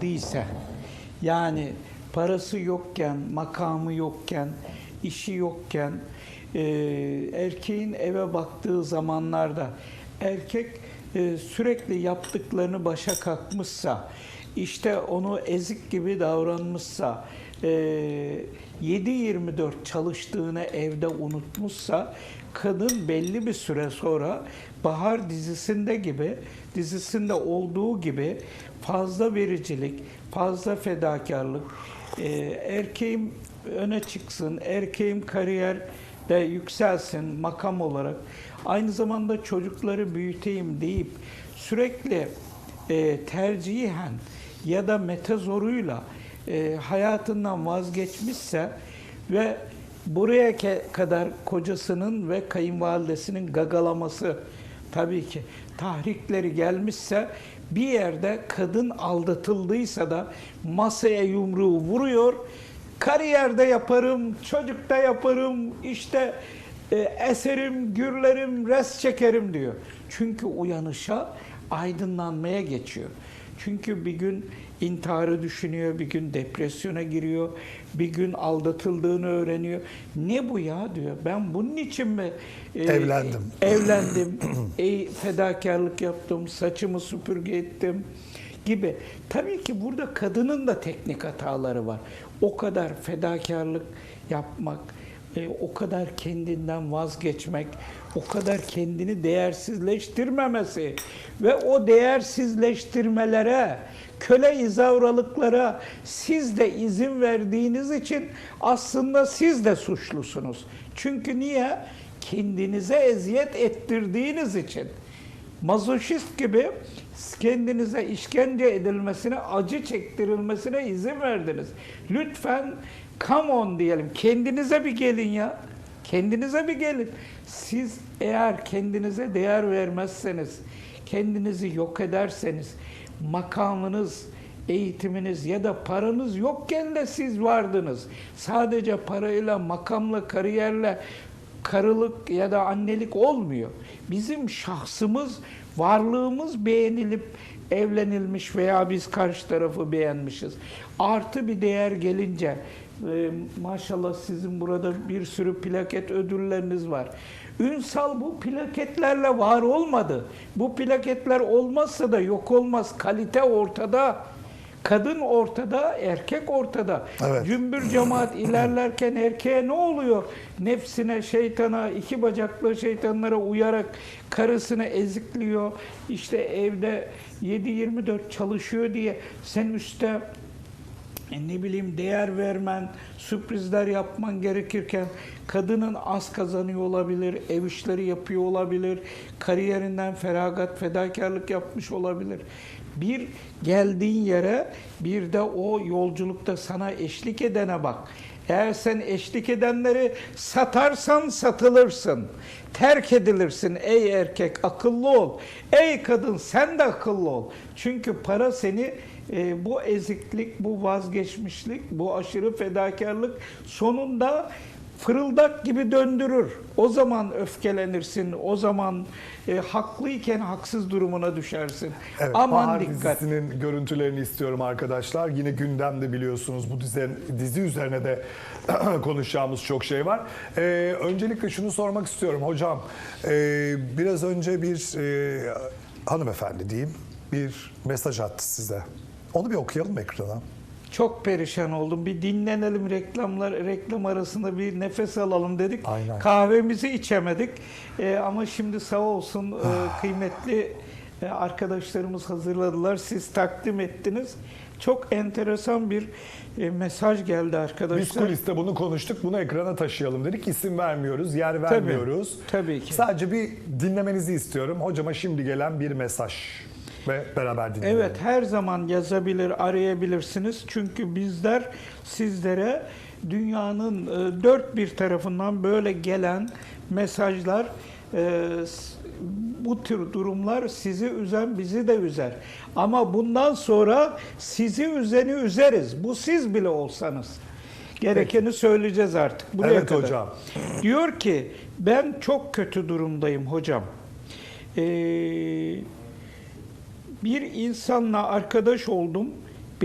değilse yani parası yokken, makamı yokken, işi yokken e, erkeğin eve baktığı zamanlarda erkek e, sürekli yaptıklarını başa kalkmışsa işte onu ezik gibi davranmışsa e, 7-24 çalıştığını evde unutmuşsa kadın belli bir süre sonra Bahar dizisinde gibi dizisinde olduğu gibi fazla vericilik, fazla fedakarlık, e, erkeğim öne çıksın, erkeğim kariyerde yükselsin makam olarak, aynı zamanda çocukları büyüteyim deyip sürekli e, tercihen ya da metazoruyla e, hayatından vazgeçmişse ve buraya kadar kocasının ve kayınvalidesinin gagalaması tabii ki tahrikleri gelmişse bir yerde kadın aldatıldıysa da masaya yumruğu vuruyor. Kariyerde yaparım, çocukta yaparım, işte e, eserim, gürlerim, res çekerim diyor. Çünkü uyanışa, aydınlanmaya geçiyor. Çünkü bir gün intiharı düşünüyor, bir gün depresyona giriyor, bir gün aldatıldığını öğreniyor. Ne bu ya diyor. Ben bunun için mi e, Evlendim. evlendim, e, fedakarlık yaptım, saçımı süpürge ettim gibi. Tabii ki burada kadının da teknik hataları var. O kadar fedakarlık yapmak, e, o kadar kendinden vazgeçmek, o kadar kendini değersizleştirmemesi ve o değersizleştirmelere, köle izavralıklara siz de izin verdiğiniz için aslında siz de suçlusunuz. Çünkü niye? Kendinize eziyet ettirdiğiniz için. Mazoşist gibi kendinize işkence edilmesine, acı çektirilmesine izin verdiniz. Lütfen come on diyelim. Kendinize bir gelin ya. Kendinize bir gelin. Siz eğer kendinize değer vermezseniz, kendinizi yok ederseniz, makamınız, eğitiminiz ya da paranız yokken de siz vardınız. Sadece parayla, makamla, kariyerle karılık ya da annelik olmuyor. Bizim şahsımız, varlığımız beğenilip evlenilmiş veya biz karşı tarafı beğenmişiz. Artı bir değer gelince e, maşallah sizin burada bir sürü plaket ödülleriniz var. Ünsal bu plaketlerle var olmadı. Bu plaketler olmazsa da yok olmaz. Kalite ortada. Kadın ortada, erkek ortada. Evet. Cümbür cemaat ilerlerken erkeğe ne oluyor? Nefsine, şeytana, iki bacaklı şeytanlara uyarak karısını ezikliyor. İşte evde 7-24 çalışıyor diye sen üstte e, ne bileyim değer vermen, sürprizler yapman gerekirken kadının az kazanıyor olabilir, ev işleri yapıyor olabilir, kariyerinden feragat, fedakarlık yapmış olabilir. Bir geldiğin yere bir de o yolculukta sana eşlik edene bak. Eğer sen eşlik edenleri satarsan satılırsın. Terk edilirsin ey erkek akıllı ol. Ey kadın sen de akıllı ol. Çünkü para seni e, bu eziklik, bu vazgeçmişlik, bu aşırı fedakarlık sonunda fırıldak gibi döndürür. O zaman öfkelenirsin, o zaman e, haklıyken haksız durumuna düşersin. Evet, Aman Bahar dikkat. dizisinin görüntülerini istiyorum arkadaşlar. Yine gündemde biliyorsunuz bu dizi, dizi üzerine de konuşacağımız çok şey var. Ee, öncelikle şunu sormak istiyorum hocam. Ee, biraz önce bir e, hanımefendi diyeyim bir mesaj attı size. Onu bir okuyalım ekrana. Çok perişan oldum. Bir dinlenelim reklamlar reklam arasında bir nefes alalım dedik. Aynen. Kahvemizi içemedik. Ee, ama şimdi sağ olsun e, kıymetli e, arkadaşlarımız hazırladılar. Siz takdim ettiniz. Çok enteresan bir e, mesaj geldi Biz arkadaşlar. kuliste bunu konuştuk. Bunu ekrana taşıyalım dedik. İsim vermiyoruz, yer vermiyoruz. tabii ki. Sadece bir dinlemenizi istiyorum. Hocama şimdi gelen bir mesaj ve beraber dinleyelim. Evet her zaman yazabilir, arayabilirsiniz. Çünkü bizler sizlere dünyanın e, dört bir tarafından böyle gelen mesajlar, e, bu tür durumlar sizi üzen, bizi de üzer. Ama bundan sonra sizi üzeni üzeriz. Bu siz bile olsanız. Gerekeni söyleyeceğiz artık. Buraya Evet kadar. hocam. Diyor ki ben çok kötü durumdayım hocam. Ee, bir insanla arkadaş oldum.